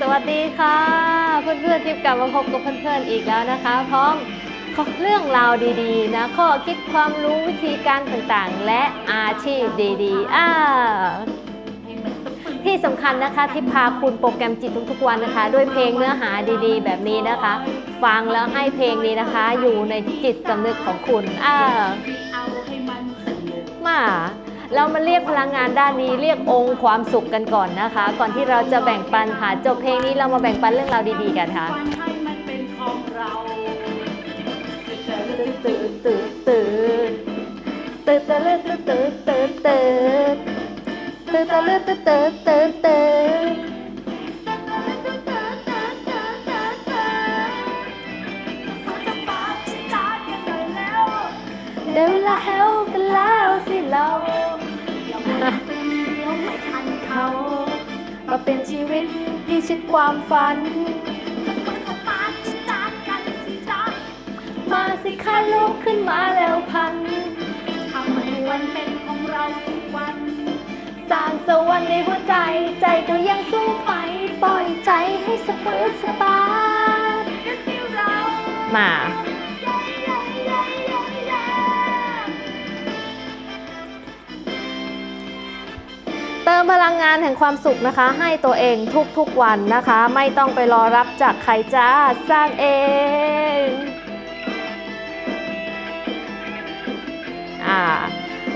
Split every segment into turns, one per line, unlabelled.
สวัสดีค่ะ เพื่อนๆทิพย์กลับมาพบกับเพื่อนๆอีกแล้วนะคะ พร้อมเรื่องราวดีๆนะข้อคิดความรู้วิธีการต่างๆ และอาชีพดีๆอ่าที่สำคัญนะคะที่พาคุณโปรแกรมจิตทุกๆวันนะคะ ด้วยเพลงเนื้อหาดีๆ แบบนี้นะคะ ฟังแล้วให้เพลงนี้นะคะ อยู่ในจิตสำนึกของคุณอ่า
เอาให้มันสนุก
มา เรามาเรียกพลังงานด้านนี้เรียกองค์ความสุขกันก่อนนะคะ ก่อนที่เราจะแบ่งปันค่ะจบเพลงนี้เรามาแบ่งปันเรื่องราวดีๆกันค่ะ
วันให้มันเป็นของเรา
ตื่นตื่นตื่นตื่นตื่นตื่นตื่นตื่นตื่นตื่นตื่นตื่นตื่นตื่นตื่นตื่น
จะปาจิตากันหน่อยแล้ว
เดี๋ยวละเฮลกันแล้วสิเรา
อย่า มา
เป็นชีวิตพิชิตความฝัน
จะปาสิจ๊ะ
มาสิคะลุกขึ้นมาแล้วพัน
ทำให้วันเป็นของเราทุกวัน
สร้างสวรรค์ในหัวใจ ใจก็ยังสู้ไปปล่อยใจให้สเปิดสบายมา ติมพลังงานแห่งความสุขนะคะ ให้ตัวเองทุกๆวันนะคะ ไม่ต้องไปรอรับจากใครจ้าสร้างเองอ่า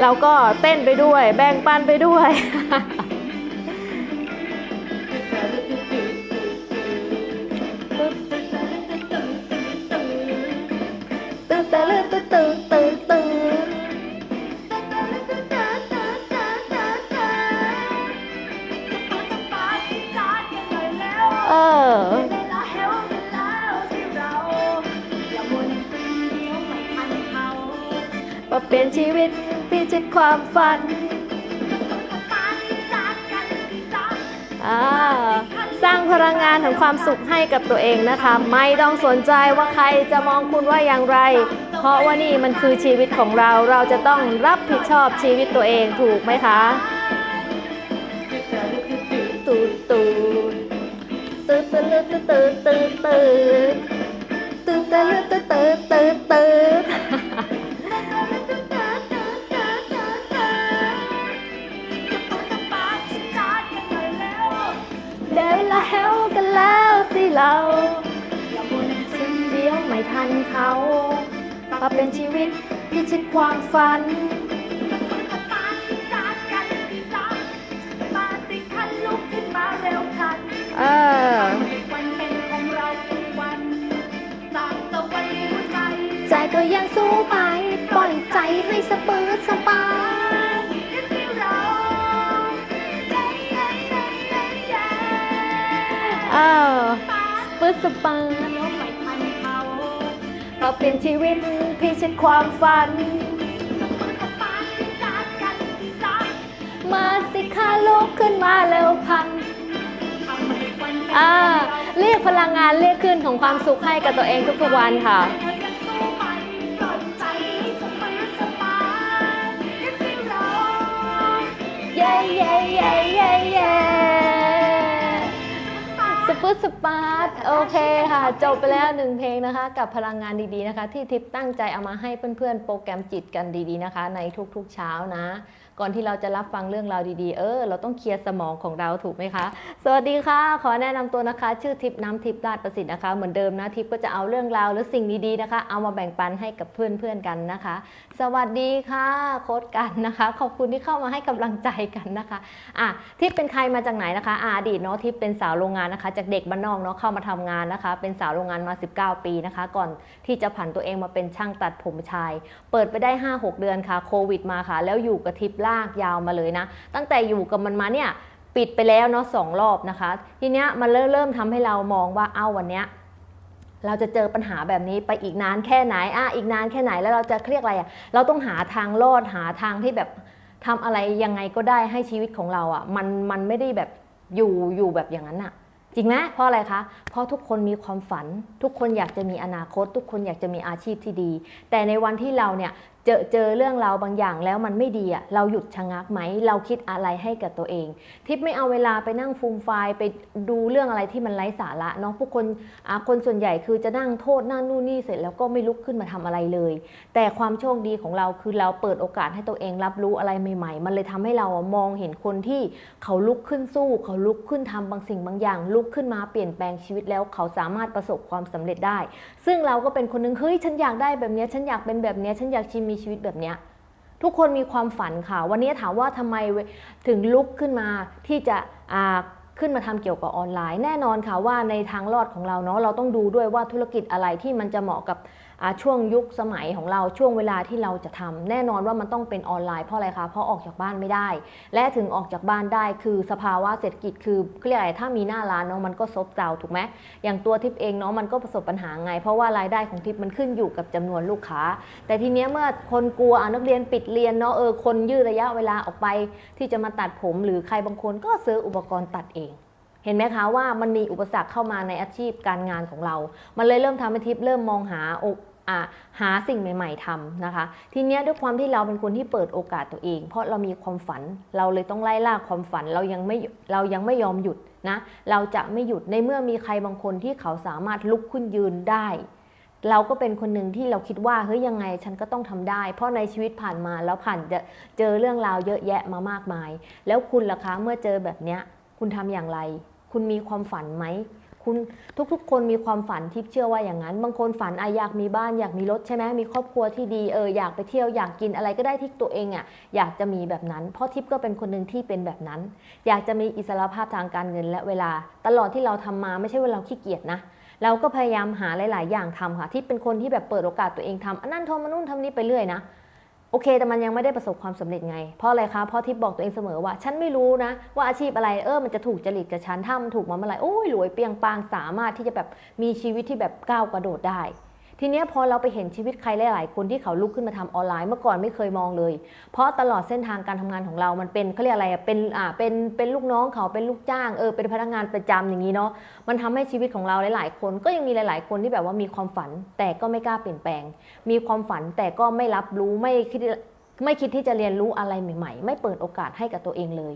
แล้วก็เต้นไปด้วย แบ่งปันไปด้วย เปลี่ยนชีวิตพิชิตความฝันสร้างพลังงานของความสุขให้กับตัวเองนะคะ ไม่ต้องสนใจว่าใครจะมองคุณว่าอย่างไร เพราะว่านี่มันคือชีวิตของเราเราจะต้องรับผิดชอบชีวิตตัวเองถูกไหมคะตูดตูดตืดตืดตืดตืดตืดตืดตืดตืดตืดตืดตืด วลาแฮวกันแล้วสิเราสิ่งเดียวไม่ทันเขามาเป็นชีวิตพิชิตความฝัน เออ
วันเป็นของเรวันตามตะวันในหัวใจ
ใจก็ยังสู้ไป ปล่อยใจให้สเปิดสปาย ออสเปิดสปาย
แล้วไม่ทันเขา
มาเปลี่ยนชีวิตพิชิตความฝัน
ปาจิตากันสิจ๊ะ
มาสิคะลุกขึ้นมาแล้วพัน
ทำให้วันเป็น
อ่า เรียกพลังงานเรียกขึ้นของความสุขให้กับตัวเองทุกๆวันค่ะ
เธอยังสู้ไปปล่อยใจให้สบายสบายกันที่เรา
เย้เย้เย้เย้เย้ ฟุตสปาร์ตโอเคค่ะ จบไปแล้วหนึ่งเพลงนะคะ กับพลังงานดีๆนะคะ ที่ทิพย์ตั้งใจเอามาให้เพื่อนๆ โปรแกรมจิตกันดีๆนะคะ ในทุกๆเช้านะก่อนที่เราจะรับฟังเรื่องราวดีๆ เออ เราต้องเคลียร์สมองของเราถูกไหมคะ สวัสดีค่ะ ขอแนะนำตัวนะคะ ชื่อทิพย์น้ำทิพย์ราชประสิทธิ์นะคะ เหมือนเดิมนะทิพย์ก็จะเอาเรื่องราวหรือสิ่งดีๆนะคะ เอามาแบ่งปันให้กับเพื่อนๆกันนะคะ สวัสดีค่ะโค้ดกันนะคะ ขอบคุณที่เข้ามาให้กำลังใจกันนะคะอะทิพย์เป็นใครมาจากไหนนะคะอาดีตเนาะทิพย์เป็นสาวโรงงานนะคะ จากเด็กบ้านนอกเนาะเข้ามาทำงานนะคะ เป็นสาวโรงงานมา 19 ปีนะคะ ก่อนที่จะผันตัวเองมาเป็นช่างตัดผมชาย เปิดไปได้ 5-6 เดือนค่ะโควิดมาค่ะ แล้วอยู่กับทิพย์ลากยาวมาเลยนะ ตั้งแต่อยู่กับมันมาเนี่ยปิดไปแล้วเนาะสองรอบนะคะ ทีเนี้ยมันเริ่มเริ่มทำให้เรามองว่าเอ้าวันเนี้ยเราจะเจอปัญหาแบบนี้ไปอีกนานแค่ไหนอะอีกนานแค่ไหนแล้วเราจะเครียดอะไรอะเราต้องหาทางรอดหาทางที่แบบทำอะไรยังไงก็ได้ให้ชีวิตของเราอะมันมันไม่ได้แบบอยู่อยู่แบบอย่างนั้นอะจริงไหมเพราะอะไรคะ เพราะทุกคนมีความฝัน ทุกคนอยากจะมีอนาคต ทุกคนอยากจะมีอาชีพที่ดี แต่ในวันที่เราเนี่ย เจอเจอเรื่องราวบางอย่างแล้วมันไม่ดีอะเราหยุดชะงักไหม เราคิดอะไรให้กับตัวเอง ทิปไม่เอาเวลาไปนั่งฟูมไฟล์ไปดูเรื่องอะไรที่มันไร้สาระเนาะผู้คนคนส่วนใหญ่คือจะนั่งโทษนั่นนู่นนี่เสร็จแล้วก็ไม่ลุกขึ้นมาทำอะไรเลย แต่ความโชคดีของเราคือเราเปิดโอกาสให้ตัวเองรับรู้อะไรใหม่ ๆ มันเลยทำให้เราอะมองเห็นคนที่เขาลุกขึ้นสู้ เขาลุกขึ้นทำบางสิ่งบางอย่าง ลุกขึ้นมาเปลี่ยนแปลงชีวิตแล้วเขาสามารถประสบความสำเร็จได้ ซึ่งเราก็เป็นคนหนึ่งเฮ้ยฉันอยากได้แบบนี้ฉันอยากเป็นแบบนี้ฉันอยากชิมมีชีวิตแบบเนี้ยทุกคนมีความฝันค่ะ วันนี้ถามว่าทำไมถึงลุกขึ้นมาที่จะขึ้นมาทำเกี่ยวกับออนไลน์ แน่นอนค่ะว่าในทางรอดของเราเนาะเราต้องดูด้วยว่าธุรกิจอะไรที่มันจะเหมาะกับ ช่วงยุคสมัยของเราช่วงเวลาที่เราจะทำแน่นอนว่ามันต้องเป็นออนไลน์เพราะอะไรคะเพราะออกจากบ้านไม่ได้ และถึงออกจากบ้านได้คือสภาวะเศรษฐกิจคือเรียกอะไรถ้ามีหน้าร้านเนาะมันก็ซบเซาถูกไหมอย่างตัวทิปเองเนาะมันก็ประสบปัญหาไง เพราะว่ารายได้ของทิปมันขึ้นอยู่กับจำนวนลูกค้า แต่ทีเนี้ยเมื่อคนกลัวนักเรียนปิดเรียนเนาะเออคนยืดระยะเวลาออกไป ที่จะมาตัดผมหรือใครบางคนก็ซื้ออุปกรณ์ตัดเอง เห็นไหมคะว่ามันมีอุปสรรคเข้ามาในอาชีพการงานของเรา มันเลยเริ่มทำให้ทิปเริ่มมองหาหาสิ่งใหม่ ๆทำนะคะ ทีนี้ด้วยความที่เราเป็นคนที่เปิดโอกาสตัวเอง เพราะเรามีความฝันเราเลยต้องไล่ล่าความฝันเรายังไม่เรายังไม่ยอมหยุดนะเราจะไม่หยุดในเมื่อมีใครบางคนที่เขาสามารถลุกขึ้นยืนได้ เราก็เป็นคนหนึ่งที่เราคิดว่าเฮ้ยยังไงฉันก็ต้องทำได้ เพราะในชีวิตผ่านมาแล้วผ่านจะเจอเรื่องราวเยอะแยะมามากมาย แล้วคุณล่ะคะเมื่อเจอแบบเนี้ยคุณทำอย่างไร คุณมีความฝันไหมคุณทุกๆ คนมีความฝันที่เชื่อว่าอย่างนั้น บางคนฝันออยากมีบ้านอยากมีรถใช่ไหมมีครอบครัวที่ดีเอออยากไปเที่ยวอยากกินอะไรก็ได้ที่ตัวเองอะอยากจะมีแบบนั้น เพราะทิพย์ก็เป็นคนหนึ่งที่เป็นแบบนั้น อยากจะมีอิสรภาพทางการเงินและเวลา ตลอดที่เราทำมาไม่ใช่ว่าเราขี้เกียจนะเราก็พยายามหาหลาย ๆ อย่างทำค่ะที่เป็นคนที่แบบเปิดโอกาสตัวเองทำอันนั้นทำมานู่นทำนี่ไปเรื่อยนะ โอเค แต่มันยังไม่ได้ประสบความสำเร็จไง เพราะอะไรคะ เพราะทิพย์บอกตัวเองเสมอว่า ฉันไม่รู้นะ ว่าอาชีพอะไร เออ มันจะถูกจริตกับฉัน ถ้ามันถูกมาเมื่อไหร่ โอ้ยรวยเปียงปาง สามารถที่จะแบบมีชีวิตที่แบบก้าวกระโดดได้ ทีนี้พอเราไปเห็นชีวิตใครหลาย ๆ คนที่เขาลุกขึ้นมาทำออนไลน์เมื่อก่อนไม่เคยมองเลย เพราะตลอดเส้นทางการทำงานของเรามันเป็นเขาเรียกอะไรอะเป็นอ่าเป็นเป็นลูกน้องเขาเป็นลูกจ้างเออเป็นพนักงานประจำอย่างนี้เนาะมันทำให้ชีวิตของเราหลาย ๆ คนก็ยังมีหลาย ๆ คนที่แบบว่ามีความฝันแต่ก็ไม่กล้าเปลี่ยนแปลง มีความฝันแต่ก็ไม่รับรู้ไม่คิด ไม่คิดที่จะเรียนรู้อะไรใหม่ ๆ ไม่เปิดโอกาสให้กับตัวเองเลย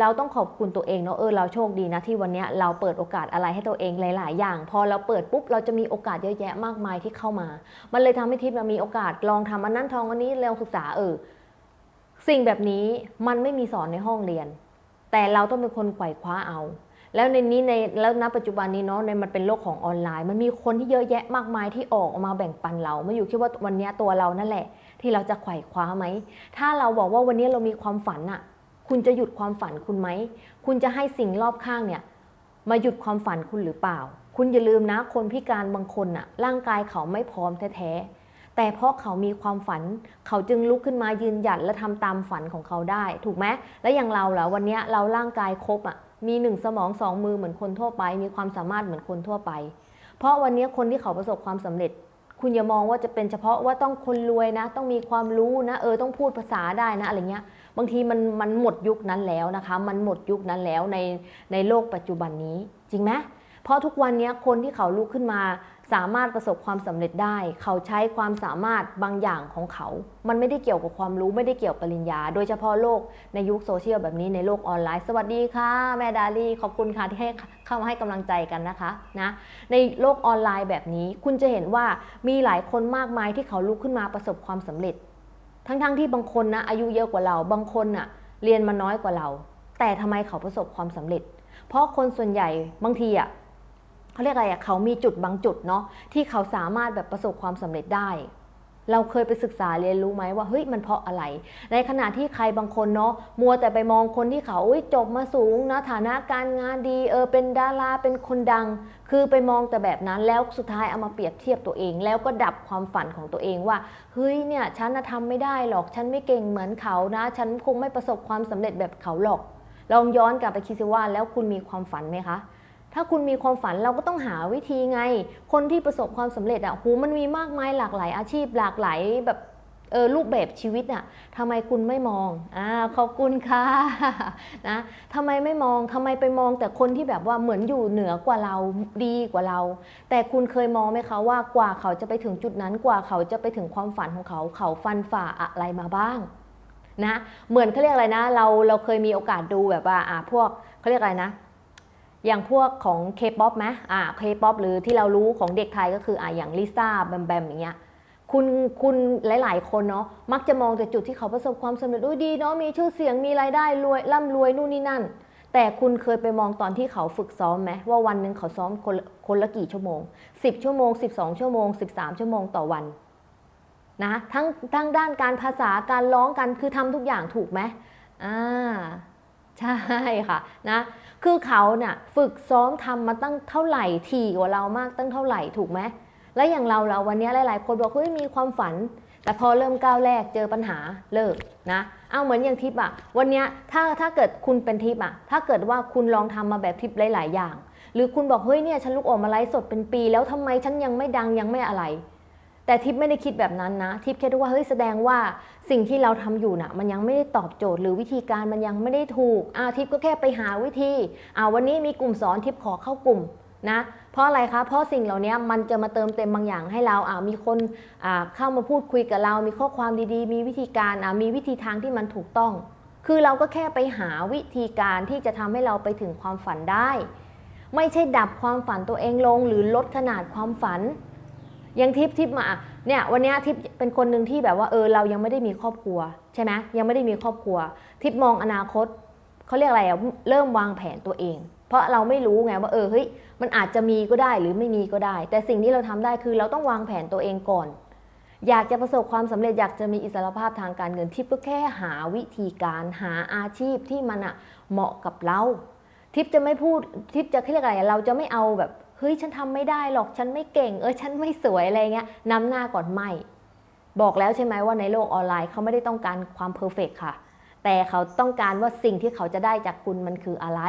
เราต้องขอบคุณตัวเองเนาะเออเราโชคดีนะที่วันนี้เราเปิดโอกาสอะไรให้ตัวเองหลาย ๆ อย่าง พอเราเปิดปุ๊บเราจะมีโอกาสเยอะแยะมากมายที่เข้ามา มันเลยทำให้ทิพย์เรามีโอกาสลองทำอันนั้นทองอันนี้เรียนศึกษาเออสิ่งแบบนี้มันไม่มีสอนในห้องเรียน แต่เราต้องเป็นคนไขว่คว้าเอา แล้วในนี้ในแล้วณปัจจุบันนี้เนาะในมันเป็นโลกของออนไลน์ มันมีคนที่เยอะแยะมากมายที่ออกมาแบ่งปันเราไม่อยู่ที่ว่าวันนี้ตัวเรานั่นแหละ ที่เราจะไขว่คว้าไหม ถ้าเราบอกว่าวันนี้เรามีความฝันอะคุณจะหยุดความฝันคุณไหม คุณจะให้สิ่งรอบข้างเนี่ยมาหยุดความฝันคุณหรือเปล่า คุณอย่าลืมนะคนพิการบางคนอะร่างกายเขาไม่พร้อมแท้ๆ แต่เพราะเขามีความฝัน เขาจึงลุกขึ้นมายืนหยัดและทำตามฝันของเขาได้ ถูกไหมและอย่างเราแล้ววันนี้เราร่างกายครบอะมีหนึ่งสมองสองมือเหมือนคนทั่วไป มีความสามารถเหมือนคนทั่วไป เพราะวันนี้คนที่เขาประสบความสำเร็จ คุณอย่ามองว่าจะเป็นเฉพาะว่าต้องคนรวยนะ ต้องมีความรู้นะ เออต้องพูดภาษาได้นะอะไรเงี้ย บางทีมันมันหมดยุคนั้นแล้วนะคะ มันหมดยุคนั้นแล้วในในโลกปัจจุบันนี้จริงไหมเพราะทุกวันนี้คนที่เขาลุกขึ้นมา สามารถประสบความสำเร็จได้ เขาใช้ความสามารถบางอย่างของเขา มันไม่ได้เกี่ยวกับความรู้ไม่ได้เกี่ยวกับปริญญา โดยเฉพาะโลกในยุคโซเชียลแบบนี้ในโลกออนไลน์ สวัสดีค่ะ แม่ดาลีขอบคุณค่ะที่ให้เข้ามาให้กำลังใจกันนะคะนะในโลกออนไลน์แบบนี้ คุณจะเห็นว่ามีหลายคนมากมายที่เขาลุกขึ้นมาประสบความสำเร็จ ทั้งๆที่บางคนนะอายุเยอะกว่าเรา บางคนน่ะเรียนมาน้อยกว่าเรา แต่ทำไมเขาประสบความสำเร็จ เพราะคนส่วนใหญ่บางทีอะ เขาเรียกอะไรอะเขามีจุดบางจุดเนาะที่เขาสามารถแบบประสบความสำเร็จได้ เราเคยไปศึกษาเรียนรู้ไหมว่าเฮ้ยมันเพราะอะไร ในขณะที่ใครบางคนเนาะมัวแต่ไปมองคนที่เขาอุ๊ยจบมาสูงนะฐานะการงานดีเออเป็นดาราเป็นคนดัง คือไปมองแต่แบบนั้นแล้วสุดท้ายเอามาเปรียบเทียบตัวเอง แล้วก็ดับความฝันของตัวเองว่าเฮ้ยเนี่ยฉันทำไม่ได้หรอกฉันไม่เก่งเหมือนเขานะ ฉันคงไม่ประสบความสำเร็จแบบเขาหรอก ลองย้อนกลับไปคิดสิว่าแล้วคุณมีความฝันไหมคะ ถ้าคุณมีความฝันเราก็ต้องหาวิธีไง คนที่ประสบความสำเร็จอะหูมันมีมากมายหลากหลายอาชีพหลากหลายแบบเออรูปแบบชีวิตน่ะทำไมคุณไม่มอง อ่า ขอบคุณค่ะ นะทำไมไม่มองทำไมไปมองแต่คนที่แบบว่าเหมือนอยู่เหนือกว่าเราดีกว่าเรา แต่คุณเคยมองไหมคะว่ากว่าเขาจะไปถึงจุดนั้น กว่าเขาจะไปถึงความฝันของเขา เขาฟันฝ่าอะไรมาบ้าง นะ เหมือนเขาเรียกอะไรนะ เราเราเคยมีโอกาสดูแบบว่า อ่าพวกเขาเรียกอะไรนะ อย่างพวกของ K-POP ไหมอ่า K-POP หรือที่เรารู้ของเด็กไทยก็คืออ่าอย่างลิซ่าแบมแบมอย่างเงี้ยคุณคุณหลาย ๆ คนเนาะมักจะมองแต่จุดที่เขาประสบความสำเร็จอุ้ยดีเนาะมีชื่อเสียงมีรายได้รวยร่ำรวยนู่นนี่นั่น แต่คุณเคยไปมองตอนที่เขาฝึกซ้อมไหมว่าวันหนึ่งเขาซ้อมคนละคนละกี่ชั่วโมง 10 ชั่วโมง 12 ชั่วโมง 13 ชั่วโมงต่อวันนะทั้งทั้งด้านการภาษาการร้องกันคือทำทุกอย่างถูกไหมอ่า ใช่ค่ะนะคือเขาเนี่ยฝึกซ้อมทำมาตั้งเท่าไหร่ถี่กว่าเรามากตั้งเท่าไหร่ถูกไหมและอย่างเราเราวันนี้หลาย ๆ คนบอกเฮ้ยมีความฝัน แต่พอเริ่มก้าวแรกเจอปัญหาเลิกนะเอาเหมือนอย่างทิปอะวันนี้ถ้าถ้าเกิดคุณเป็นทิปอะถ้าเกิดว่าคุณลองทำมาแบบทิปหลาย ๆ อย่าง หรือคุณบอกเฮ้ยเนี่ยฉันลุกออกมาไลฟ์สดเป็นปี แล้วทำไมฉันยังไม่ดังยังไม่อะไรแต่ทิปไม่ได้คิดแบบนั้นนะ ทิปแค่รู้ว่าเฮ้ยแสดงว่า สิ่งที่เราทำอยู่น่ะมันยังไม่ได้ตอบโจทย์หรือวิธีการมันยังไม่ได้ถูกอาทิปก็แค่ไปหาวิธีอ่าวันนี้มีกลุ่มสอนทิปขอเข้ากลุ่มนะเพราะอะไรคะเพราะสิ่งเหล่านี้มันจะมาเติมเต็มบางอย่างให้เราอ่ามีคนอ่าเข้ามาพูดคุยกับเรา มีข้อความดีๆ มีวิธีการอ่ามีวิธีทางที่มันถูกต้อง คือเราก็แค่ไปหาวิธีการที่จะทำให้เราไปถึงความฝันได้ ไม่ใช่ดับความฝันตัวเองลง หรือลดขนาดความฝัน ยังทิปทิปมาเนี่ยวันนี้ทิปเป็นคนหนึ่งที่แบบว่าเออเรายังไม่ได้มีครอบครัวใช่ไหมยังไม่ได้มีครอบครัว ทิปมองอนาคตเขาเรียกอะไรอะเริ่มวางแผนตัวเอง เพราะเราไม่รู้ไงว่าเออเฮ้ยมันอาจจะมีก็ได้หรือไม่มีก็ได้ แต่สิ่งที่เราทำได้คือเราต้องวางแผนตัวเองก่อน อยากจะประสบความสำเร็จอยากจะมีอิสรภาพทางการเงินทิปก็แค่หาวิธีการหาอาชีพที่มันอะเหมาะกับเรา ทิปจะไม่พูดทิปจะเรียกอะไรเราจะไม่เอาแบบ เฮ้ยฉันทำไม่ได้หรอกฉันไม่เก่ง เออฉันไม่สวยอะไรเงี้ยนำหน้าก่อนไม่ บอกแล้วใช่ไหมว่าในโลกออนไลน์เขาไม่ได้ต้องการความเพอร์เฟกค่ะ แต่เขาต้องการว่าสิ่งที่เขาจะได้จากคุณมันคืออะไร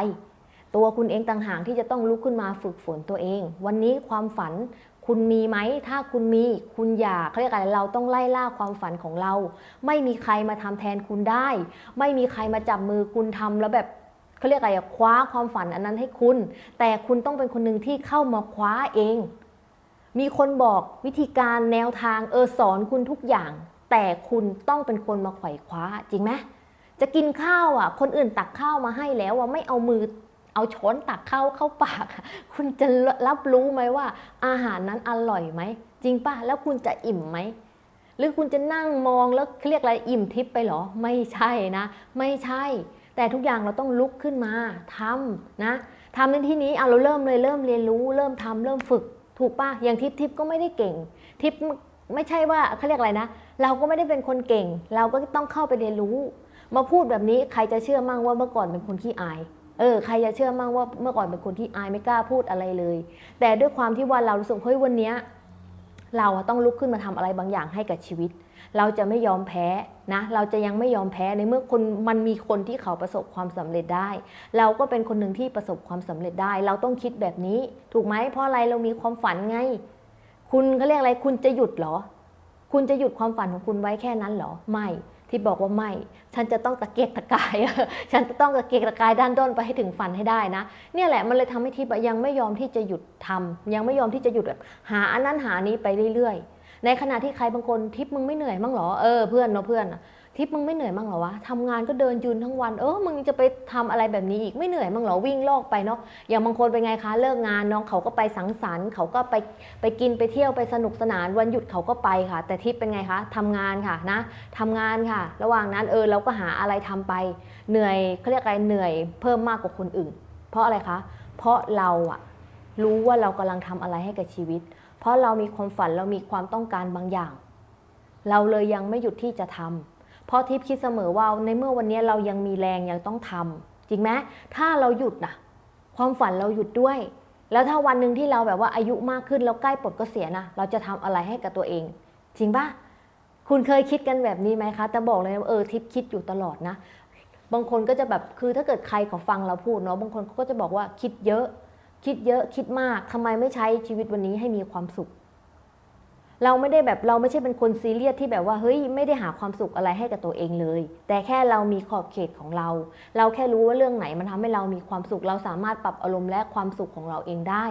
ตัวคุณเองต่างหากที่จะต้องลุกขึ้นมาฝึกฝนตัวเอง วันนี้ความฝันคุณมีไหม ถ้าคุณมี คุณอยากเขาเรียกอะไร เราต้องไล่ล่าความฝันของเรา ไม่มีใครมาทำแทนคุณได้ ไม่มีใครมาจับมือคุณทำแล้วแบบ เขาเรียกอะไรอะคว้าความฝันอันนั้นให้คุณ แต่คุณต้องเป็นคนหนึ่งที่เข้ามาคว้าเอง มีคนบอกวิธีการแนวทางเออสอนคุณทุกอย่าง แต่คุณต้องเป็นคนมาไขว่คว้าจริงไหมจะกินข้าวอะ คนอื่นตักข้าวมาให้แล้วอะไม่เอามือเอาช้อนตักข้าวเข้าปาก คุณจะรับรู้ไหมว่า อาหารนั้นอร่อยไหม จริงป่ะ แล้วคุณจะอิ่มไหม หรือคุณจะนั่งมองแล้วเรียกอะไรอิ่มทิพย์ไปเหรอ ไม่ใช่นะ ไม่ใช่ แต่ทุกอย่างเราต้องลุกขึ้นมาทำนะทำในที่นี้เอาเราเริ่มเลยเริ่มเรียนรู้ เริ่มทำเริ่มฝึกถูกปะอย่างทิพย์ทิพย์ก็ไม่ได้เก่ง ทิพย์ไม่ใช่ว่าเขาเรียกอะไรนะ เราก็ไม่ได้เป็นคนเก่ง เราก็ต้องเข้าไปเรียนรู้ มาพูดแบบนี้ใครจะเชื่อมั่งว่าเมื่อก่อนเป็นคนขี้อายเออใครจะเชื่อมั่งว่าเมื่อก่อนเป็นคนที่อายไม่กล้าพูดอะไรเลย แต่ด้วยความที่ว่าเรารู้สึกเฮ้ยวันเนี้ยเราต้องลุกขึ้นมาทำอะไรบางอย่างให้กับชีวิต เราจะไม่ยอมแพ้นะเราจะยังไม่ยอมแพ้ในเมื่อคนมันมีคนที่เขาประสบความสำเร็จได้ เราก็เป็นคนหนึ่งที่ประสบความสำเร็จได้ เราต้องคิดแบบนี้ ถูกไหมเพราะอะไรเรามีความฝันไง คุณเขาเรียกอะไรคุณจะหยุดเหรอ คุณจะหยุดความฝันของคุณไว้แค่นั้นเหรอไม่ที่บอกว่าไม่ ฉันจะต้องตะเกียกตะกาย ฉันจะต้องตะเกียกตะกายด้านด้นไปให้ถึงฝันให้ได้นะ เนี่ยแหละมันเลยทำให้ทิพย์ยังไม่ยอมที่จะหยุดทำยังไม่ยอมที่จะหยุดแบบหาอันนั้นหานี้ไปเรื่อยๆ ในขณะที่ใครบางคนทิพมึงไม่เหนื่อยมั้งเหรอเออเพื่อนเนาะเพื่อนอะทิพมึงไม่เหนื่อยมั้งเหรอวะทำงานก็เดินยืนทั้งวัน เออมึงจะไปทำอะไรแบบนี้อีกไม่เหนื่อยมั้งเหรอวิ่งลอกไปเนาะอย่างบางคนเป็นไงคะเลิกงานน้องเขาก็ไปสังสรรค์เขาก็ไปไปกินไปเที่ยวไปสนุกสนานวันหยุดเขาก็ไปค่ะ แต่ทิพเป็นไงคะทำงานค่ะนะทำงานค่ะ ระหว่างนั้นเออเราก็หาอะไรทำไป เหนื่อยเขาเรียกอะไรเหนื่อยเพิ่มมากกว่าคนอื่น เพราะอะไรคะ เพราะเราอะรู้ว่าเรากำลังทำอะไรให้กับชีวิต เพราะเรามีความฝันเรามีความต้องการบางอย่าง เราเลยยังไม่หยุดที่จะทำเพราะทิพย์คิดเสมอว่าในเมื่อวันนี้เรายังมีแรงยังต้องทำจริงไหมถ้าเราหยุดนะความฝันเราหยุดด้วย แล้วถ้าวันหนึ่งที่เราแบบว่าอายุมากขึ้นแล้วใกล้ปลดเกษียณนะเราจะทำอะไรให้กับตัวเอง จริงปะคุณเคยคิดกันแบบนี้ไหมคะแต่บอกเลยว่าเออทิพย์คิดอยู่ตลอดนะบางคนก็จะแบบคือถ้าเกิดใครเขาฟังเราพูดเนาะบางคนเขาก็จะบอกว่าคิดเยอะ คิดเยอะคิดมากทำไมไม่ใช้ชีวิตวันนี้ให้มีความสุข เราไม่ได้แบบเราไม่ใช่เป็นคนซีเรียสที่แบบว่าเฮ้ยไม่ได้หาความสุขอะไรให้กับตัวเองเลย แต่แค่เรามีขอบเขตของเรา เราแค่รู้ว่าเรื่องไหนมันทำให้เรามีความสุข เราสามารถปรับอารมณ์และความสุขของเราเองได้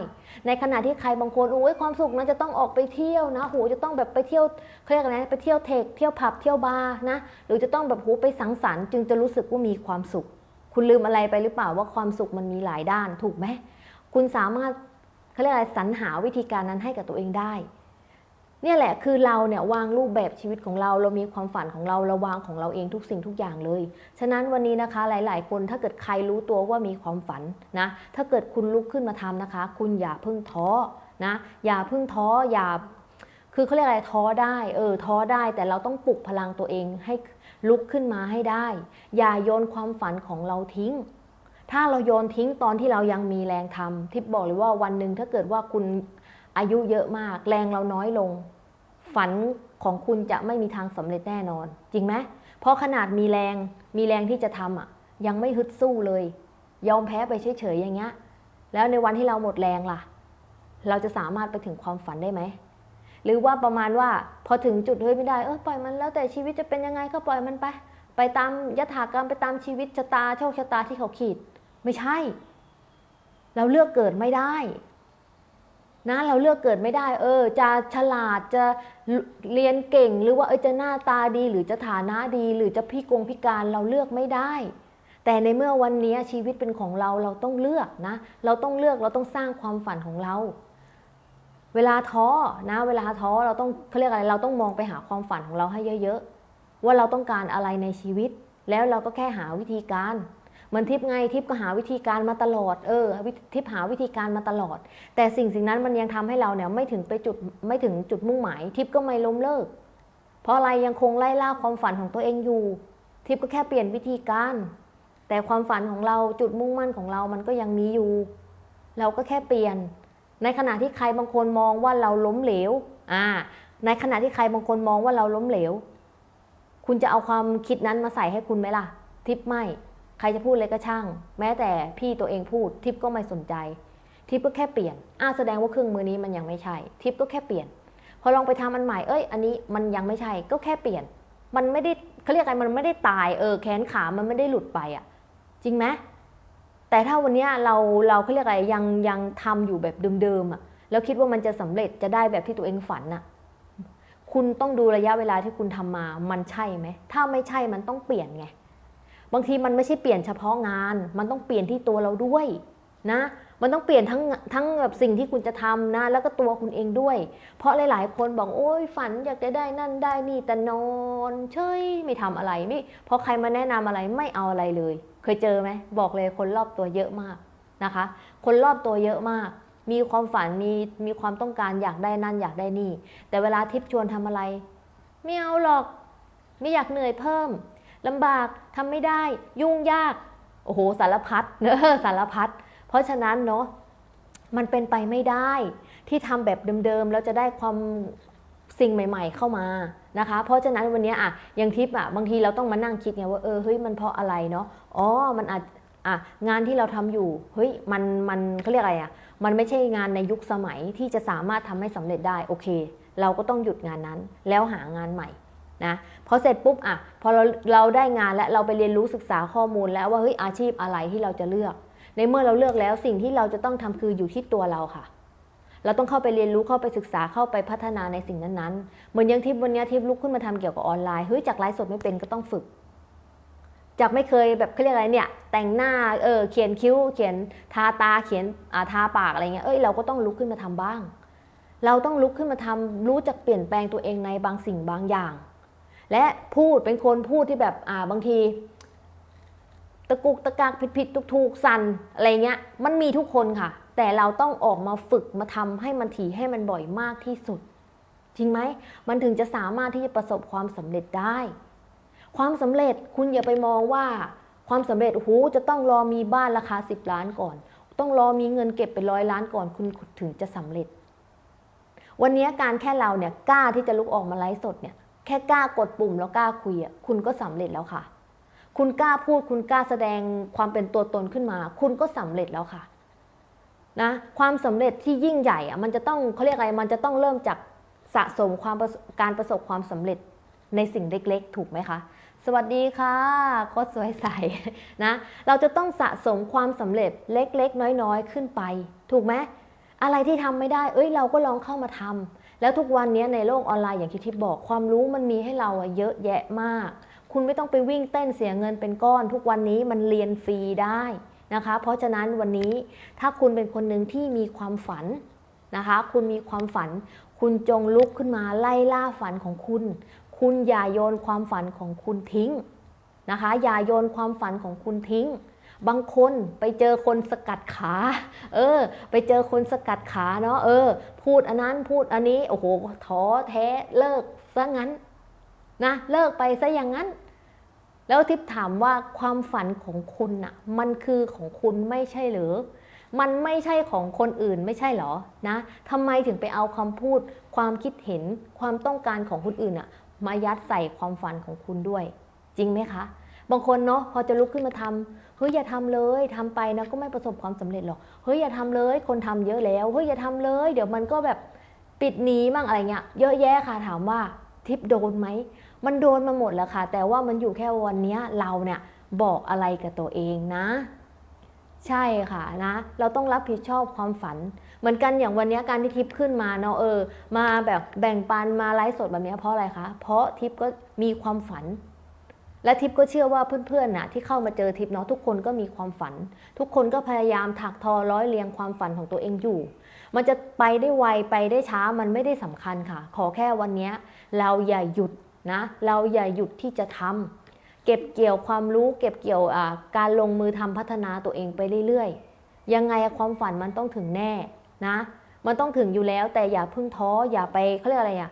ในขณะที่ใครบางคนโอ้ยความสุขนั้นจะต้องออกไปเที่ยวนะโหจะต้องแบบไปเที่ยวเขาเรียกอะไรไปเที่ยวเทคเที่ยวผับเที่ยวบาร์นะหรือจะต้องแบบโหไปสังสรรค์จึงจะรู้สึกว่ามีความสุข คุณลืมอะไรไปหรือเปล่าว่าความสุขมันมีหลายด้านถูกไหม คุณสามารถเขาเรียกอะไรสรรหาวิธีการนั้นให้กับตัวเองได้ เนี่ยแหละคือเราเนี่ยวางรูปแบบชีวิตของเรา เรามีความฝันของเราเราวางของเราเองทุกสิ่งทุกอย่างเลย ฉะนั้นวันนี้นะคะหลาย ๆ คนถ้าเกิดใครรู้ตัวว่ามีความฝันนะ ถ้าเกิดคุณลุกขึ้นมาทำนะคะ คุณอย่าเพิ่งท้อนะ อย่าเพิ่งท้ออย่าคือเขาเรียกอะไรท้อได้เออท้อได้แต่เราต้องปลุกพลังตัวเองให้ลุกขึ้นมาให้ได้ อย่าโยนความฝันของเราทิ้ง ถ้าเราโยนทิ้งตอนที่เรายังมีแรงทำทิปบอกเลยว่าวันหนึ่งถ้าเกิดว่าคุณอายุเยอะมาก แรงเราน้อยลง ฝันของคุณจะไม่มีทางสำเร็จแน่นอน จริงไหมเพราะขนาดมีแรงมีแรงที่จะทำอะ ยังไม่ฮึดสู้เลย ยอมแพ้ไปเฉยๆอย่างเงี้ยแล้วในวันที่เราหมดแรงล่ะ เราจะสามารถไปถึงความฝันได้ไหมหรือว่าประมาณว่าพอถึงจุดเฮ้ยไม่ได้เออปล่อยมันแล้วแต่ชีวิตจะเป็นยังไงก็ปล่อยมันไป ไปตามยถากรรมไปตามชีวิตชะตาโชคชะตาที่เขาขีด ไม่ใช่ เราเลือกเกิดไม่ได้นะเราเลือกเกิดไม่ได้ เออ จะฉลาดจะเรียนเก่งหรือว่าเออจะหน้าตาดีหรือจะฐานะดี หรือจะพิกงพิการเราเลือกไม่ได้ แต่ในเมื่อวันนี้ชีวิตเป็นของเราเราต้องเลือกนะ เราต้องเลือกเราต้องสร้างความฝันของเรา เวลาท้อนะ เวลาท้อเราต้องเขาเรียกอะไรเราต้องมองไปหาความฝันของเราให้เยอะ ๆ ว่าเราต้องการอะไรในชีวิต แล้วเราก็แค่หาวิธีการ เหมือนทิพย์ไงทิพย์ก็หาวิธีการมาตลอดเออทิพย์หาวิธีการมาตลอด แต่สิ่งสิ่งนั้นมันยังทำให้เราเนี่ยไม่ถึงไปจุดไม่ถึงจุดมุ่งหมาย ทิพย์ก็ไม่ล้มเลิก เพราะอะไรยังคงไล่ล่าความฝันของตัวเองอยู่ ทิพย์ก็แค่เปลี่ยนวิธีการ แต่ความฝันของเราจุดมุ่งมั่นของเรามันก็ยังมีอยู่ เราก็แค่เปลี่ยน ในขณะที่ใครบางคนมองว่าเราล้มเหลวอ่าในขณะที่ใครบางคนมองว่าเราล้มเหลว คุณจะเอาความคิดนั้นมาใส่ให้คุณไหมล่ะ ทิปไม่ ใครจะพูดอะไรก็ช่าง แม้แต่พี่ตัวเองพูดทิปก็ไม่สนใจ ทิปก็แค่เปลี่ยนอ้าแสดงว่าเครื่องมือนี้มันยังไม่ใช่ ทิปก็แค่เปลี่ยน พอลองไปทำอันใหม่เอ้ย อันนี้มันยังไม่ใช่ ก็แค่เปลี่ยน มันไม่ได้เขาเรียกอะไรมันไม่ได้ตายเออแขนขา มันไม่ได้หลุดไปอะจริงไหมแต่ถ้าวันนี้เราเราเขาเรียกอะไรยังยังทำอยู่แบบเดิมๆอะแล้วคิดว่ามันจะสำเร็จจะได้แบบที่ตัวเองฝันน่ะ คุณต้องดูระยะเวลาที่คุณทำมา มันใช่ไหม ถ้าไม่ใช่มันต้องเปลี่ยนไง บางทีมันไม่ใช่เปลี่ยนเฉพาะงาน มันต้องเปลี่ยนที่ตัวเราด้วยนะ มันต้องเปลี่ยนทั้งทั้งแบบสิ่งที่คุณจะทำนะ แล้วก็ตัวคุณเองด้วย เพราะหลาย ๆ คนบอกโอ้ยฝันอยากจะได้นั่นได้นี่แต่นอนเฉยไม่ทำอะไรไม่พอใครมาแนะนำอะไรไม่เอาอะไรเลย เคยเจอไหมบอกเลยคนรอบตัวเยอะมากนะคะ คนรอบตัวเยอะมาก มีความฝันมีมีความต้องการอยากได้นั่นอยากได้นี่ แต่เวลาทิปชวนทำอะไร ไม่เอาหรอก ไม่อยากเหนื่อยเพิ่ม ลำบากทำไม่ได้ยุ่งยาก โอ้โหสารพัดเนอะสารพัดเพราะฉะนั้นเนาะมันเป็นไปไม่ได้ ที่ทำแบบเดิมๆแล้วจะได้ความสิ่งใหม่ ๆ เข้ามานะคะ เพราะฉะนั้นวันนี้อะอย่างทิปอะบางทีเราต้องมานั่งคิดไงว่าเออเฮ้ยมันเพราะอะไรเนาะอ๋อมันอาจอะงานที่เราทำอยู่เฮ้ยมันมันเขาเรียกอะไรอะมันไม่ใช่งานในยุคสมัยที่จะสามารถทำให้สำเร็จได้โอเค เราก็ต้องหยุดงานนั้น แล้วหางานใหม่ นะพอเสร็จปุ๊บอะพอเราเราได้งานแล้วเราไปเรียนรู้ศึกษาข้อมูลแล้วว่าเฮ้ยอาชีพอะไรที่เราจะเลือก ในเมื่อเราเลือกแล้วสิ่งที่เราจะต้องทำคืออยู่ที่ตัวเราค่ะ เราต้องเข้าไปเรียนรู้เข้าไปศึกษาเข้าไปพัฒนาในสิ่งนั้นๆเหมือนอยังทิปวันนี้ทิปลุกขึ้นมาทำเกี่ยวกับออนไลน์เฮ้ยจากไลฟ์สดไม่เป็นก็ต้องฝึกจากไม่เคยแบบเขาเรียกอะไรเนี่ย แต่งหน้าเออเขียนคิ้ว เขียนทาตาเขียนอาทาปากอะไรเงี้ยเอ้ยเราก็ต้องลุกขึ้นมาทำบ้าง เราต้องลุกขึ้นมาทำรู้จักเปลี่ยนแปลงตัวเองในบางสิ่งบางอย่าง และพูดเป็นคนพูดที่แบบอ่าบางทีตะกุกตะกักผิดผิดถูกถูกๆ สั่นอะไรเงี้ยมันมีทุกคนค่ะ แต่เราต้องออกมาฝึกมาทำให้มันถี่ให้มันบ่อยมากที่สุด จริงไหมมันถึงจะสามารถที่จะประสบความสำเร็จได้ ความสำเร็จคุณอย่าไปมองว่า ความสำเร็จโอ้โหจะต้องรอมีบ้านราคา 10 ล้านก่อน ต้องรอมีเงินเก็บเป็นร้อยล้านก่อนคุณถึงจะสำเร็จ วันนี้การแค่เราเนี่ยกล้าที่จะลุกออกมาไลฟ์สดเนี่ย แค่กล้ากดปุ่มแล้วกล้าคุยอะคุณก็สำเร็จแล้วค่ะ คุณกล้าพูด คุณกล้าแสดงความเป็นตัวตนขึ้นมา คุณก็สำเร็จแล้วค่ะนะความสำเร็จที่ยิ่งใหญ่อะมันจะต้องเขาเรียกอะไรมันจะต้องเริ่มจากสะสมความการประสบความสำเร็จในสิ่งเล็กๆ ถูกไหมคะ สวัสดีค่ะโคตรสวยใสนะ เราจะต้องสะสมความสำเร็จเล็กๆ น้อยๆ ขึ้นไป ถูกไหม อะไรที่ทำไม่ได้ เอ้ยเราก็ลองเข้ามาทำแล้วทุกวันนี้ในโลกออนไลน์อย่างที่ทิพย์บอกความรู้มันมีให้เราอะเยอะแยะมาก คุณไม่ต้องไปวิ่งเต้นเสียเงินเป็นก้อน ทุกวันนี้มันเรียนฟรีได้นะคะ เพราะฉะนั้นวันนี้ถ้าคุณเป็นคนหนึ่งที่มีความฝันนะคะ คุณมีความฝัน คุณจงลุกขึ้นมาไล่ล่าฝันของคุณ คุณอย่าโยนความฝันของคุณทิ้งนะคะ อย่าโยนความฝันของคุณทิ้ง บางคนไปเจอคนสกัดขา เออ ไปเจอคนสกัดขาเนาะเออ พูดอันนั้นพูดอันนี้โอ้โหท้อแท้เลิกซะงั้นนะเลิกไปซะอย่างนั้น แล้วทิพย์ถามว่าความฝันของคุณน่ะ มันคือของคุณไม่ใช่หรือมันไม่ใช่ของคนอื่นไม่ใช่หรอนะทำไมถึงไปเอาคำพูด ความคิดเห็นความต้องการของคนอื่นอะมายัดใส่ความฝันของคุณด้วย จริงไหมคะ บางคนเนาะพอจะลุกขึ้นมาทำเฮ้ยอย่าทำเลยทำไปนะก็ไม่ประสบความสำเร็จหรอกเฮ้ยอย่าทำเลย คนทำเยอะแล้วเฮ้ยอย่าทำเลย เดี๋ยวมันก็แบบปิดหนีมั่งอะไรเงี้ยเยอะแยะค่ะถามว่าทิปโดนไหมมันโดนมาหมดแล้วค่ะ แต่ว่ามันอยู่แค่วันเนี้ยเราเนี่ยบอกอะไรกับตัวเองนะ ใช่ค่ะนะ เราต้องรับผิดชอบความฝัน เหมือนกันอย่างวันเนี้ยการที่ทิปขึ้นมาเนาะเออ มาแบบแบ่งปันมาไลฟ์สดแบบนี้เพราะอะไรคะเพราะทิปก็มีความฝัน และทิปก็เชื่อว่าเพื่อนๆนะที่เข้ามาเจอทิปเนาะทุกคนก็มีความฝัน ทุกคนก็พยายามถักทอร้อยเรียงความฝันของตัวเองอยู่ มันจะไปได้ไวไปได้ช้ามันไม่ได้สำคัญค่ะ ขอแค่วันนี้เราอย่าหยุดนะเราอย่าหยุดที่จะทำเก็บเกี่ยวความรู้ เก็บเกี่ยวการลงมือทำพัฒนาตัวเองไปเรื่อยๆ ยังไงความฝันมันต้องถึงแน่นะ มันต้องถึงอยู่แล้วแต่อย่าเพิ่งท้ออย่าไปเขาเรียกอะไรอะ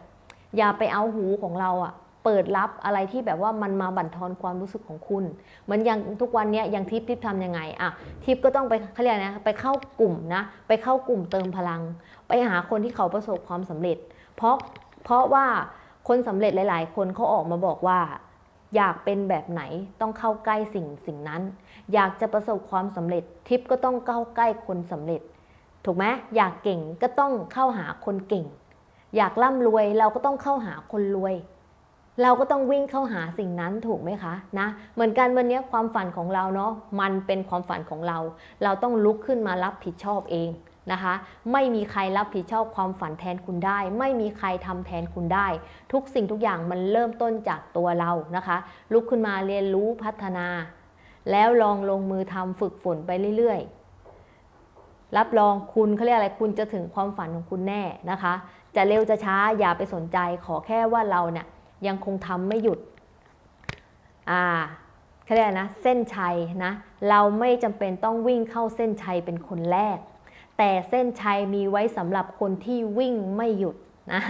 อย่าไปเอาหูของเราอะ เปิดรับอะไรที่แบบว่ามันมาบั่นทอนความรู้สึกของคุณเหมือนอย่างทุกวันนี้ยอย่างทิปทิปทำยังไงอะทิปก็ต้องไปเขาเรียกนะไปเข้ากลุ่มนะไปเข้ากลุ่มเติมพลัง ไปหาคนที่เขาประสบความสำเร็จ เพราะเพราะว่าคนสำเร็จหลาย ๆ คนเขาออกมาบอกว่าอยากเป็นแบบไหนต้องเข้าใกล้สิ่งสิ่งนั้น อยากจะประสบความสำเร็จทิปก็ต้องเข้าใกล้คนสำเร็จ ถูกไหมอยากเก่งก็ต้องเข้าหาคนเก่ง อยากร่ำรวยเราก็ต้องเข้าหาคนรวย เราก็ต้องวิ่งเข้าหาสิ่งนั้นถูกไหมคะนะเหมือนกันวันนี้ความฝันของเราเนาะมันเป็นความฝันของเรา เราต้องลุกขึ้นมารับผิดชอบเองนะคะไม่มีใครรับผิดชอบความฝันแทนคุณได้ ไม่มีใครทำแทนคุณได้ ทุกสิ่งทุกอย่างมันเริ่มต้นจากตัวเรานะคะ ลุกขึ้นมาเรียนรู้พัฒนา แล้วลองลงมือทำฝึกฝนไปเรื่อยๆ รับรองคุณเขาเรียกอะไรคุณจะถึงความฝันของคุณแน่นะคะ จะเร็วจะช้าอย่าไปสนใจขอแค่ว่าเราเนี่ย ยังคงทำไม่หยุดอ่าเขาเรียกอะไรนะเส้นชัยนะเราไม่จำเป็นต้องวิ่งเข้าเส้นชัยเป็นคนแรก แต่เส้นชัยมีไว้สำหรับคนที่วิ่งไม่หยุดนะ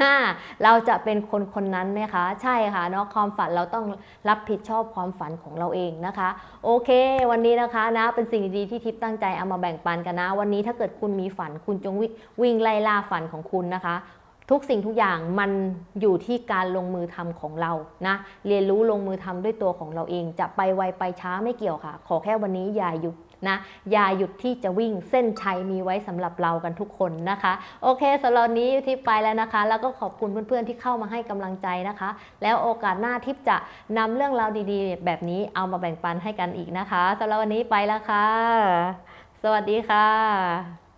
เราจะเป็นคนคนนั้นไหมคะ ใช่ค่ะเนาะความฝันเราต้องรับผิดชอบความฝันของเราเองนะคะ โอเค วันนี้นะคะนะเป็นสิ่งดีๆที่ทิพตั้งใจเอามาแบ่งปันกันนะ วันนี้ถ้าเกิดคุณมีฝันคุณจงวิ่งไล่ล่าฝันของคุณนะคะ ทุกสิ่งทุกอย่างมันอยู่ที่การลงมือทำของเรานะเรียนรู้ลงมือทำด้วยตัวของเราเอง จะไปไวไปช้าไม่เกี่ยวค่ะ ขอแค่วันนี้อย่าหยุดนะอย่าหยุดที่จะวิ่งเส้นชัยมีไว้สำหรับเรากันทุกคนนะคะ โอเคสำหรับนี้ทิพย์ไปแล้วนะคะ แล้วก็ขอบคุณเพื่อนๆที่เข้ามาให้กำลังใจนะคะ แล้วโอกาสหน้าทิพย์จะนำเรื่องราวดีๆ แบบนี้เอามาแบ่งปันให้กันอีกนะคะสำหรับวันนี้ไปแล้วค่ะ สวัสดีค่ะ